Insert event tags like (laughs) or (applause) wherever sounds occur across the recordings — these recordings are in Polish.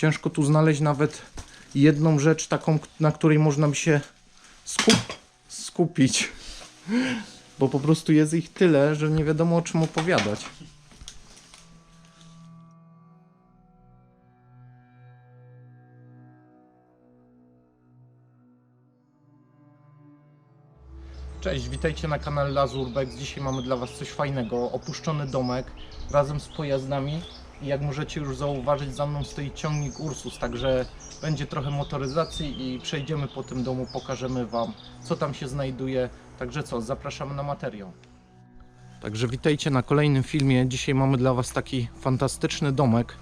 ciężko tu znaleźć nawet jedną rzecz taką, na której można by się skup skupić. Bo po prostu jest ich tyle, że nie wiadomo o czym opowiadać. Cześć, witajcie na kanale Lazurbex. Dzisiaj mamy dla Was coś fajnego. Opuszczony domek razem z pojazdami. Jak możecie już zauważyć, za mną stoi ciągnik Ursus, także będzie trochę motoryzacji i przejdziemy po tym domu, pokażemy Wam, co tam się znajduje. Także co, zapraszamy na materiał. Także witajcie na kolejnym filmie. Dzisiaj mamy dla Was taki fantastyczny domek.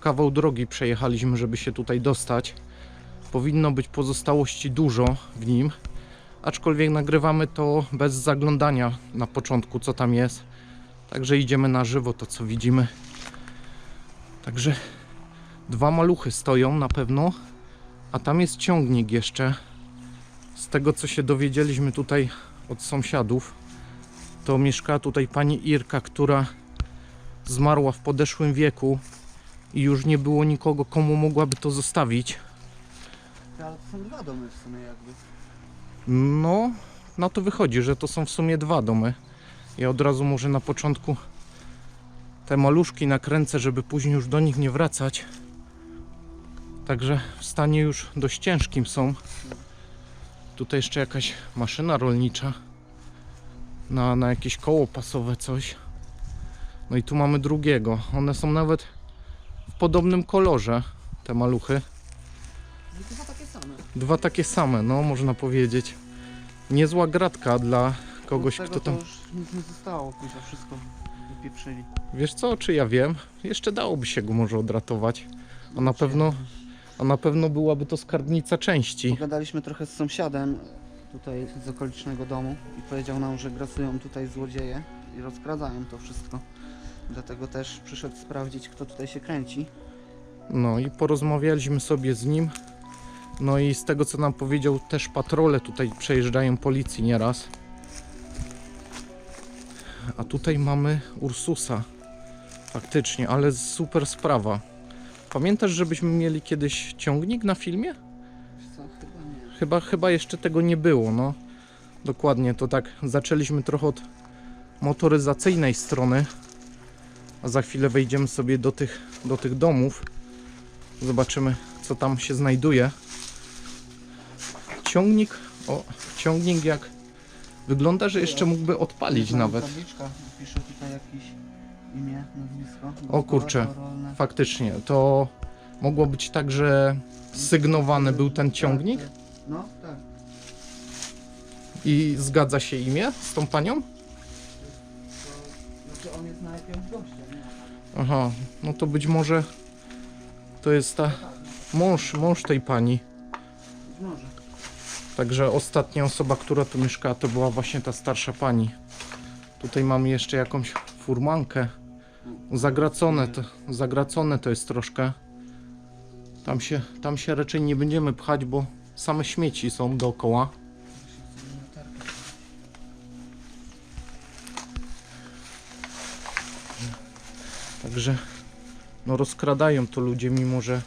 Kawał drogi przejechaliśmy, żeby się tutaj dostać. Powinno być pozostałości dużo w nim aczkolwiek nagrywamy to bez zaglądania na początku, co tam jest. Także idziemy na żywo, to co widzimy. Także dwa maluchy stoją na pewno, a tam jest ciągnik jeszcze. Z tego co się dowiedzieliśmy tutaj od sąsiadów, to mieszka tutaj pani Irka, która zmarła w podeszłym wieku i już nie było nikogo, komu mogłaby to zostawić. Ale to są dwa domy w sumie jakby. No, na to wychodzi, że to są w sumie dwa domy. Ja od razu może na początku te maluszki nakręcę, żeby później już do nich nie wracać. Także w stanie już dość ciężkim są. Tutaj jeszcze jakaś maszyna rolnicza na, na jakieś koło pasowe coś. No i tu mamy drugiego. One są nawet w podobnym kolorze, te maluchy. Chyba takie same. Dwa takie same, no można powiedzieć. Niezła gratka dla kogoś, kto tam. To już nic nie zostało, kurwa, wszystko wypieprzyli. Wiesz co, czy ja wiem? Jeszcze dałoby się go może odratować. A na pewno, a na pewno byłaby to skarbnica części. Pogadaliśmy trochę z sąsiadem tutaj z okolicznego domu i powiedział nam, że grasują tutaj złodzieje i rozkradzają to wszystko. Dlatego też przyszedł sprawdzić, kto tutaj się kręci. No i porozmawialiśmy sobie z nim. No i z tego co nam powiedział, też patrole tutaj przejeżdżają policji nieraz. A tutaj mamy Ursusa. Faktycznie, ale super sprawa. Pamiętasz, żebyśmy mieli kiedyś ciągnik na filmie? Co, chyba nie. Chyba, chyba jeszcze tego nie było, no. Dokładnie, to tak zaczęliśmy trochę od motoryzacyjnej strony, a za chwilę wejdziemy sobie do tych, do tych domów. Zobaczymy, co tam się znajduje. Ciągnik, o, ciągnik jak wygląda, że jeszcze mógłby odpalić nawet. Tabliczka, pisze tutaj jakieś imię, nazwisko. O kurczę. rolne. Faktycznie, to mogło być tak, że sygnowany był ten ciągnik Tak, No, tak. i zgadza się imię z tą panią? To, znaczy on jest najpierw gościem, nie? Aha, no to być może to jest ta mąż, mąż tej pani. Być może. Także ostatnia osoba, która tu mieszkała, to była właśnie ta starsza pani. Tutaj mamy jeszcze jakąś furmankę. Zagracone to, zagracone to jest troszkę. Tam się, tam się raczej nie będziemy pchać, bo same śmieci są dookoła. Także no rozkradają to ludzie, mimo że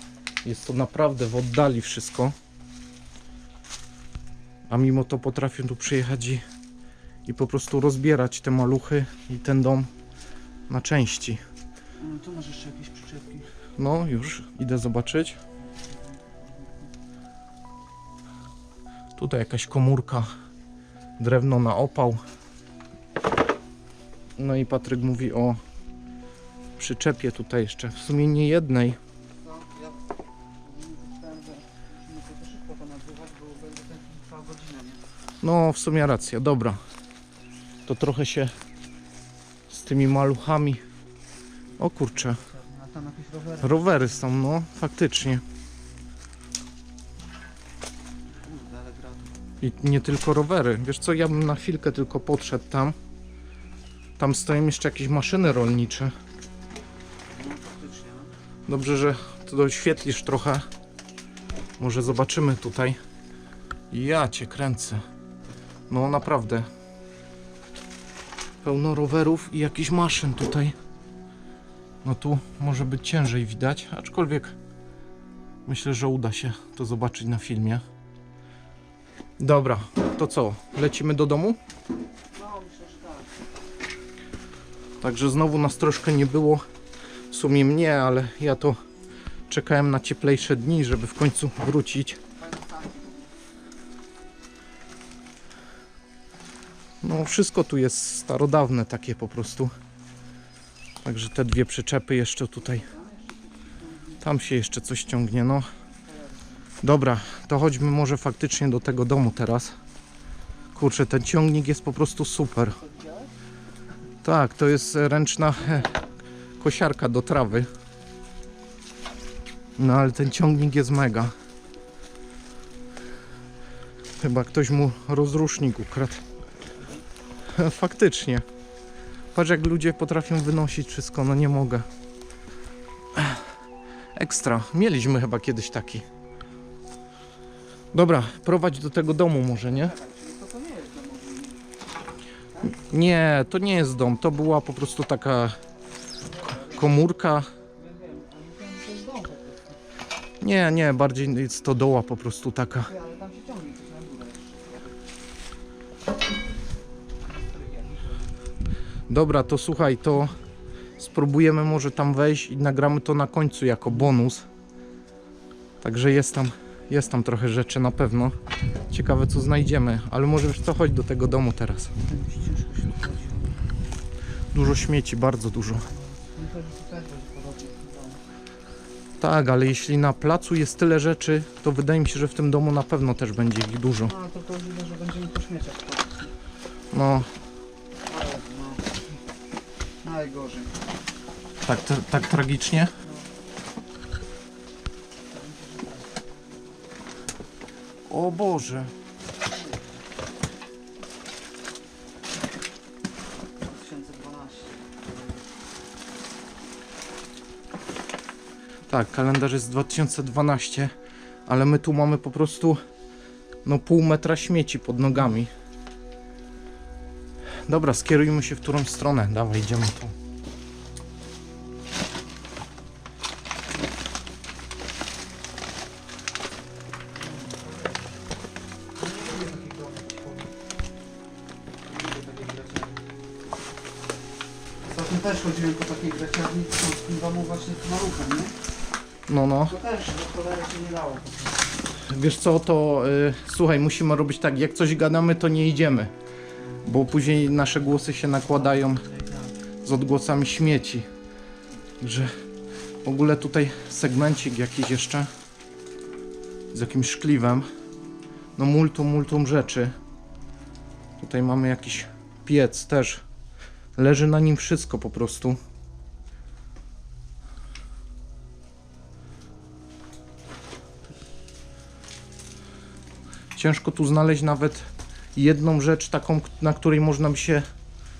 jest to naprawdę w oddali wszystko. A mimo to potrafią tu przyjechać i, i po prostu rozbierać te maluchy i ten dom na części. No, tu masz jeszcze jakieś przyczepki. No już idę zobaczyć. Tutaj jakaś komórka, drewno na opał. No i Patryk mówi o przyczepie tutaj jeszcze, w sumie nie jednej. No, w sumie racja, dobra. To trochę się z tymi maluchami. O kurczę, rowery. są, no, faktycznie. I nie tylko rowery. Wiesz co, ja bym na chwilkę tylko podszedł tam. Tam stoją jeszcze jakieś maszyny rolnicze. Dobrze, że to doświetlisz trochę. Może zobaczymy tutaj. Ja cię kręcę. No naprawdę. Pełno rowerów i jakichś maszyn tutaj. No tu może być ciężej widać, aczkolwiek Myślę, że uda się to zobaczyć na filmie. Dobra, to co? Lecimy do domu? Także znowu nas troszkę nie było. W sumie mnie, ale ja to czekałem na cieplejsze dni, żeby w końcu wrócić. No wszystko tu jest starodawne takie po prostu. Także te dwie przyczepy jeszcze tutaj. Tam się jeszcze coś ciągnie, no. Dobra, to chodźmy może faktycznie do tego domu teraz. Kurczę, ten ciągnik jest po prostu super. Tak, to jest ręczna kosiarka do trawy. No ale ten ciągnik jest mega. Chyba ktoś mu rozrusznik ukradł. (laughs) Faktycznie. Patrz jak ludzie potrafią wynosić wszystko, no nie mogę. Ekstra. Mieliśmy chyba kiedyś taki. Dobra, prowadź do tego domu może, nie? Nie to nie jest dom, to była po prostu taka komórka. Nie, nie, bardziej jest to doła po prostu taka. Dobra, to słuchaj, to spróbujemy może tam wejść i nagramy to na końcu jako bonus. Także jest tam, jest tam trochę rzeczy na pewno. Ciekawe co znajdziemy, ale może wiesz co, chodź do tego domu teraz. Dużo śmieci, bardzo dużo. Tak, ale jeśli na placu jest tyle rzeczy, to wydaje mi się, że w tym domu na pewno też będzie ich dużo. A, to to widzę, że będziemy po śmieciach no. Najgorzej. tak, tak, tragicznie. O Boże. 2012. Tak, kalendarz jest 2012, ale my tu mamy po prostu no pół metra śmieci pod nogami. Dobra, skierujmy się w którą stronę. Dawaj, idziemy tu. Ostatnio też chodziłem po takiej graciarni, co w tym domu właśnie z maluchem, nie? No, no. To też do cholery się nie dało. Wiesz co, to y, słuchaj, musimy robić tak, jak coś gadamy, to nie idziemy. Bo później nasze głosy się nakładają z odgłosami śmieci. Że w ogóle tutaj segmencik jakiś jeszcze z jakimś szkliwem. No multum, multum rzeczy. Tutaj mamy jakiś piec też. Leży na nim wszystko po prostu. Ciężko tu znaleźć nawet jedną rzecz taką, na której można by się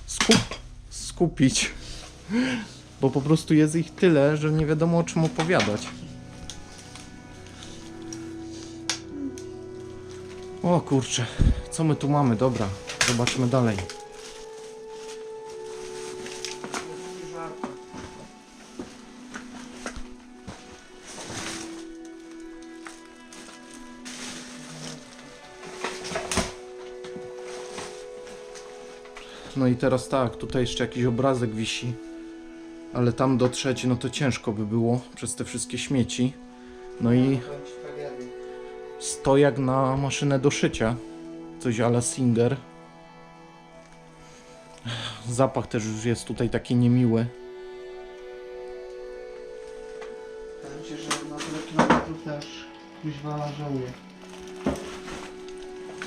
skup- skupić. Bo po prostu jest ich tyle, że nie wiadomo o czym opowiadać. O kurczę, co my tu mamy? Dobra, zobaczmy dalej. No i teraz tak, tutaj jeszcze jakiś obrazek wisi. Ale tam dotrzeć, no to ciężko by było przez te wszystkie śmieci. No i stojak na maszynę do szycia. Coś ala Singer. Zapach też już jest tutaj taki niemiły. Się, że na tyle kilometrów też kuźwa żałuje.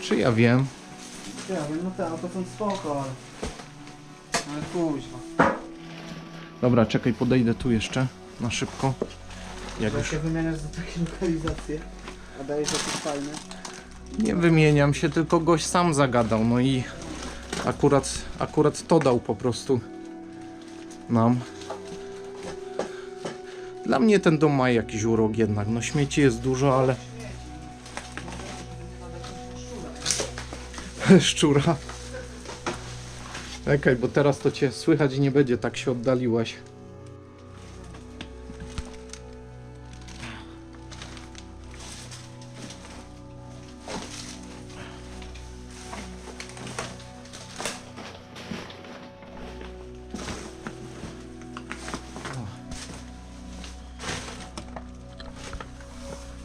Czy ja wiem? Ja wiem, no te, to są spoko, ale... Ale kuźwa. Dobra, czekaj, podejdę tu jeszcze na szybko. Jak Jak już się wymieniasz za takie lokalizacje, a dajesz jakieś fajne. nie wymieniam się, tylko gość sam zagadał. No i akurat, akurat to dał po prostu nam. Dla mnie ten dom ma jakiś urok jednak. No śmieci jest dużo, ale (laughs) szczura. Czekaj, bo teraz to cię słychać i nie będzie, tak się oddaliłaś.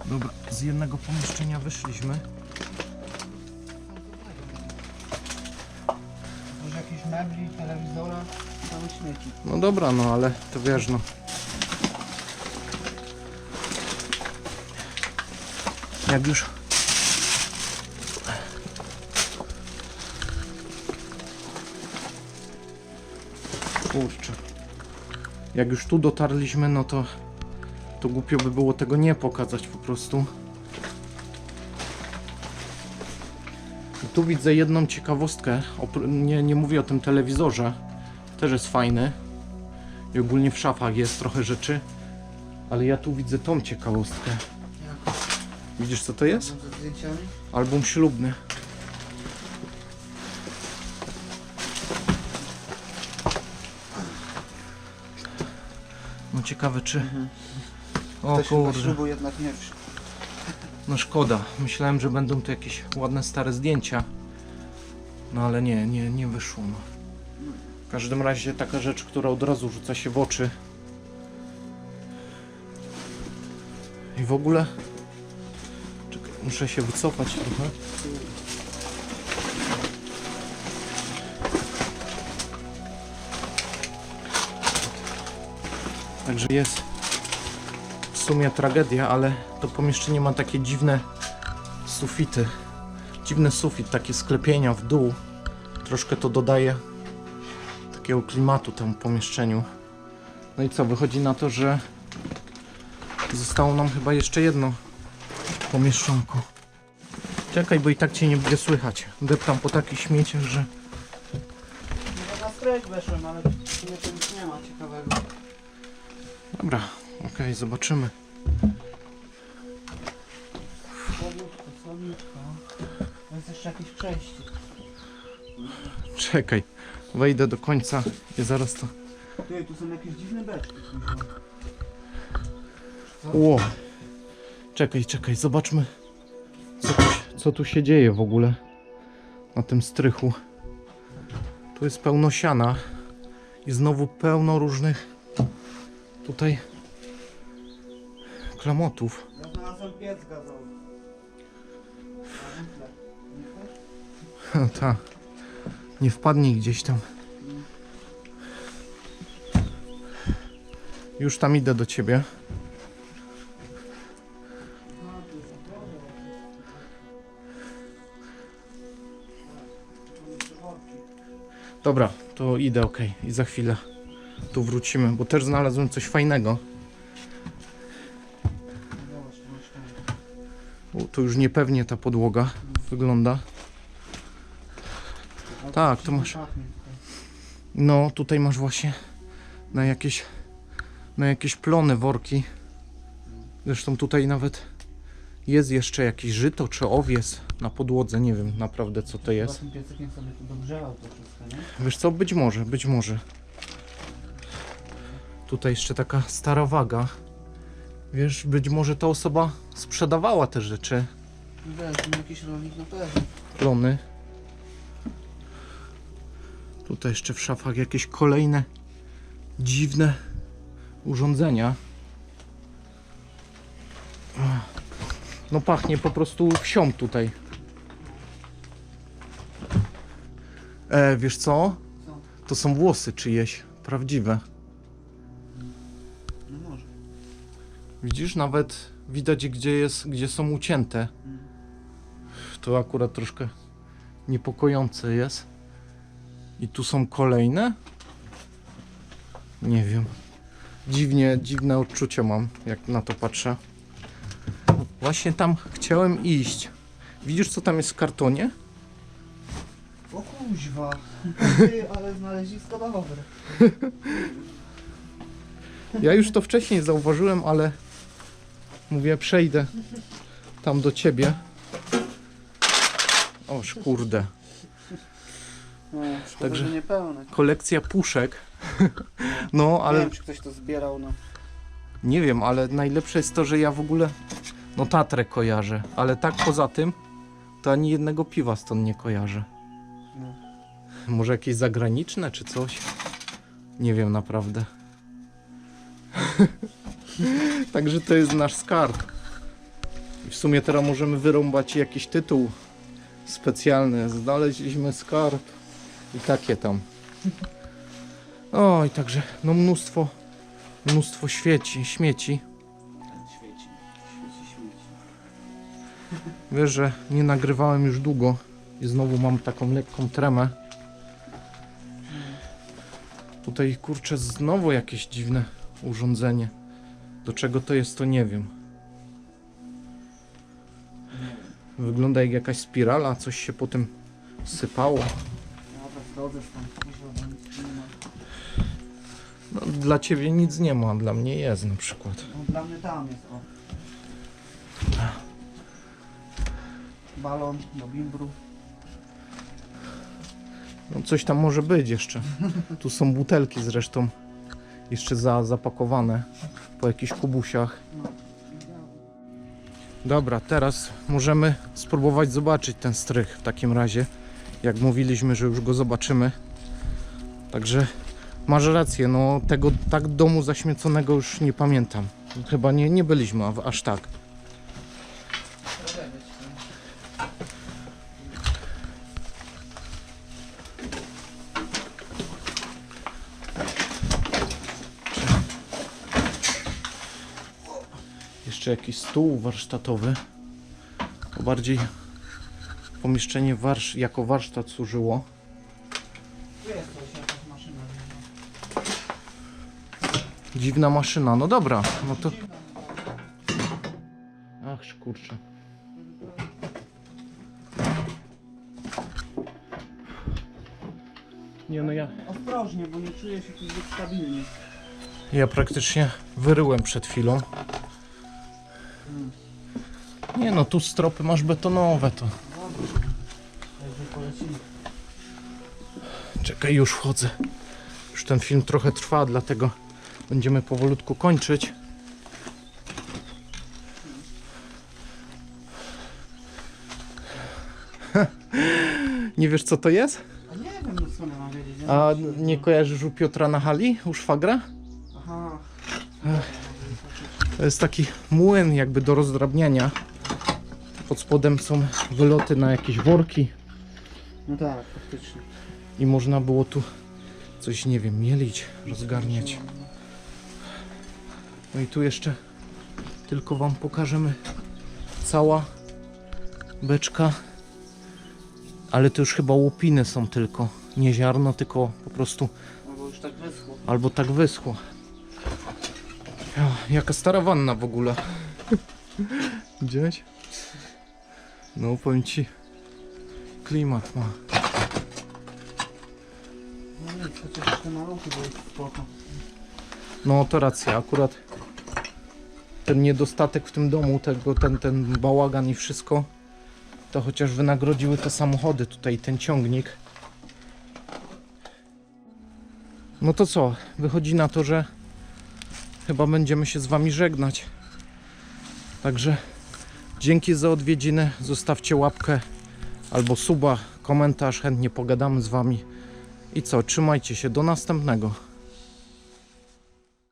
Dobra, z jednego pomieszczenia wyszliśmy. No dobra, no ale to wiesz, no. Jak już. Kurczę. Jak już tu dotarliśmy, no to to głupio by było tego nie pokazać po prostu. I Tu widzę jedną ciekawostkę. Nie, nie mówię o tym telewizorze. Też jest fajny. I ogólnie w szafach jest trochę rzeczy. Ale ja tu widzę tą ciekawostkę. Widzisz co to jest? Album ślubny. No ciekawe czy... Mhm. O Ktoś kurde, ślubu jednak nie wziął. no szkoda. Myślałem, że będą tu jakieś ładne stare zdjęcia. No ale nie, nie, nie wyszło. No. Każdym razie taka rzecz, która od razu rzuca się w oczy. I w ogóle... Czekaj, muszę się wycofać trochę. Także jest w sumie tragedia, ale to pomieszczenie ma takie dziwne sufity. Dziwny sufit, takie sklepienia w dół. Troszkę to dodaje takiego klimatu temu pomieszczeniu. No i co, wychodzi na to, że zostało nam chyba jeszcze jedno pomieszczonko. Czekaj, bo i tak cię nie będzie słychać. Deptam po takich śmieciach, że... No na strajk weszłem, ale w sumie to nic nie ma ciekawego. Dobra, okej, zobaczymy. Słabiutko, słabiutko. To jest jeszcze jakieś przejście. Czekaj, wejdę do końca i zaraz to... Ty, tu są jakieś dziwne beczki. Ło. Czekaj, czekaj, zobaczmy co tu, się- co tu się dzieje w ogóle na tym strychu. Tu jest pełno siana i znowu pełno różnych tutaj klamotów. Ja znalazłem piec gazowy. Węgle. Nie chcesz? Ta. Nie wpadnij gdzieś tam. Już tam idę do ciebie. Dobra, to idę, ok. I za chwilę tu wrócimy, bo też znalazłem coś fajnego. U, To już niepewnie ta podłoga wygląda. Tak, to masz-. No, tutaj masz właśnie na jakieś na jakieś plony worki. Zresztą tutaj nawet jest jeszcze jakieś żyto czy owies na podłodze, nie wiem naprawdę co to jest. Wiesz co, być może, być może. Tutaj jeszcze taka stara waga. Wiesz, być może ta osoba sprzedawała te rzeczy, Wiesz, jakiś rolnik na pewno. plony. Tutaj jeszcze w szafach jakieś kolejne dziwne urządzenia. No pachnie po prostu wsią tutaj. E, wiesz co? To są włosy czyjeś, prawdziwe. No może. Widzisz, nawet widać gdzie jest, gdzie są ucięte. To akurat troszkę niepokojące jest. I tu są kolejne? Nie wiem. Dziwnie, dziwne odczucia mam, jak na to patrzę. Właśnie tam chciałem iść. Widzisz, co tam jest w kartonie? O kuźwa. Ty, ale znalezisko dobre. Ja już to wcześniej zauważyłem, ale mówię, przejdę tam do ciebie. Oż kurde. No, szkoda, Także- że niepełne. Kolekcja puszek. (laughs) No, Nie ale wiem, czy ktoś to zbierał, no. nie wiem, ale najlepsze jest to, że ja w ogóle no Tatrę kojarzę, ale tak poza tym to ani jednego piwa stąd nie kojarzę. no. Może jakieś zagraniczne czy coś? Nie wiem naprawdę. (laughs) Także to jest nasz skarb. I w sumie teraz możemy wyrąbać jakiś tytuł specjalny. Znaleźliśmy skarb i takie tam. O, i także no mnóstwo, mnóstwo świeci, śmieci. Świeci. Świeci, świeci. Wiesz, że nie nagrywałem już długo i znowu mam taką lekką tremę. Tutaj kurczę znowu jakieś dziwne urządzenie. Do czego to jest, to nie wiem. Wygląda jak jakaś spirala, coś się po tym sypało. Nie ma. No, dla ciebie nic nie ma, dla mnie jest na przykład. No, dla mnie tam jest, o. Balon do bimbru. No, coś tam może być jeszcze. Tu są butelki zresztą jeszcze za, zapakowane po jakichś kubusiach. No. Dobra, teraz możemy spróbować zobaczyć ten strych w takim razie. Jak mówiliśmy, że już go zobaczymy. Także masz rację, no tego tak domu zaśmieconego już nie pamiętam. Chyba nie, nie byliśmy aż tak. Jeszcze jakiś stół warsztatowy. To bardziej pomieszczenie warsz jako warsztat służyło. Tu jest coś, jakaś maszyna. Dziwna maszyna, no dobra, no to... Ach, kurczę. Nie no ja... Ostrożnie, bo nie czuję się tu zbyt stabilnie. Ja praktycznie wyryłem przed chwilą. Mm. Nie no, tu stropy masz betonowe to. Czekaj, już wchodzę. Już ten film trochę trwa, dlatego będziemy powolutku kończyć. (laughs) Nie wiesz co to jest? A nie wiem, no co mam wiedzieć. ja A nie kojarzysz u Piotra na hali, u szwagra? Aha. To jest taki młyn jakby do rozdrabniania. Pod spodem są wyloty na jakieś worki No tak, faktycznie. I można było tu coś, nie wiem, mielić, rozgarniać. No i tu jeszcze tylko Wam pokażemy cała beczka. Ale to już chyba łupiny są tylko. Nie ziarno, tylko po prostu No bo już tak wyschło. albo tak wyschło. Ja, jaka stara wanna w ogóle. Widziałeś? No powiem Ci, klimat ma. Te maluchy spoko. No to racja, akurat ten niedostatek w tym domu, tego, ten, ten bałagan i wszystko, to chociaż wynagrodziły te samochody tutaj, ten ciągnik. No to co, wychodzi na to, że chyba będziemy się z Wami żegnać. Także dzięki za odwiedziny, zostawcie łapkę albo suba, komentarz, chętnie pogadamy z Wami. I co, trzymajcie się, do następnego.